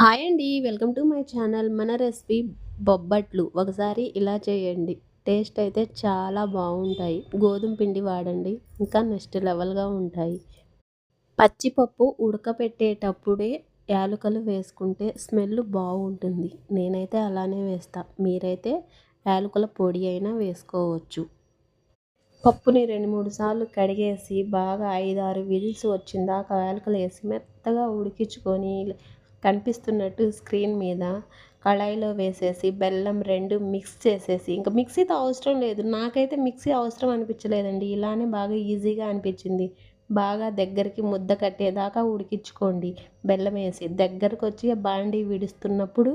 Hi అండి welcome to my channel. మన recipe బొబ్బట్లు. ఒకసారి ఇలా చేయండి. టేస్ట్ అయితే చాలా బాగుంటాయి. గోధుమ పిండి వాడండి. ఇంకా నెక్స్ట్ లెవెల్గా ఉంటాయి. పచ్చిపప్పు ఉడకపెట్టేటప్పుడే యాలకులు వేసుకుంటే స్మెల్ బాగుంటుంది. నేనైతే అలానే వేస్తా. మీరైతే యాలకుల పొడి అయినా వేసుకోవచ్చు. పప్పుని రెండు మూడు సార్లు కడిగేసి బాగా ఐదు ఆరు విజిల్స్ వచ్చిందాక యాలకులు వేసి మెత్తగా ఉడికించుకొని కనిపిస్తున్నట్టు స్క్రీన్ మీద కళాయిలో వేసేసి బెల్లం రెండు మిక్స్ చేసేసి ఇంకా మిక్సీతో అవసరం లేదు. నాకైతే మిక్సీ అవసరం అనిపించలేదండి. ఇలానే బాగా ఈజీగా అనిపించింది. బాగా దగ్గరికి ముద్ద కట్టేదాకా ఉడికించుకోండి. బెల్లం వేసి దగ్గరకు వచ్చి బాండీ విడుస్తున్నప్పుడు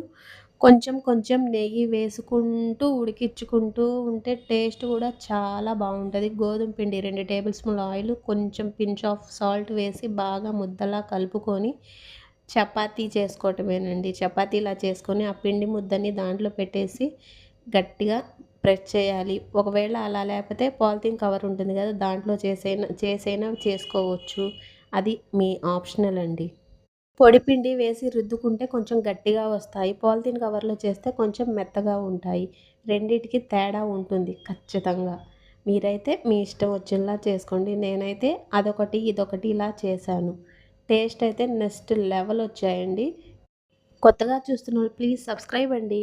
కొంచెం కొంచెం నెయ్యి వేసుకుంటూ ఉడికించుకుంటూ ఉంటే టేస్ట్ కూడా చాలా బాగుంటుంది. గోధుమ పిండి రెండు టేబుల్ స్పూన్ల ఆయిల్ కొంచెం పించ్ ఆఫ్ సాల్ట్ వేసి బాగా ముద్దలా కలుపుకొని చపాతీ చేసుకోవటమేనండి. చపాతీ ఇలా చేసుకొని ఆ పిండి ముద్దని దాంట్లో పెట్టేసి గట్టిగా ప్రెస్ చేయాలి. ఒకవేళ అలా లేకపోతే పాలిథిన్ కవర్ ఉంటుంది కదా దాంట్లో చేసైనా చేసైనా చేసుకోవచ్చు. అది మీ ఆప్షనల్ అండి. పొడి పిండి వేసి రుద్దుకుంటే కొంచెం గట్టిగా వస్తాయి. పాలిథిన్ కవర్లో చేస్తే కొంచెం మెత్తగా ఉంటాయి. రెండింటికి తేడా ఉంటుంది ఖచ్చితంగా. మీరైతే మీ ఇష్టం వచ్చేలా చేసుకోండి. నేనైతే అదొకటి ఇదొకటి ఇలా చేశాను. టేస్ట్ అయితే నెక్స్ట్ లెవెల్ వచ్చాయండి. కొత్తగా చూస్తున్న ప్లీజ్ సబ్స్క్రైబ్ అండి.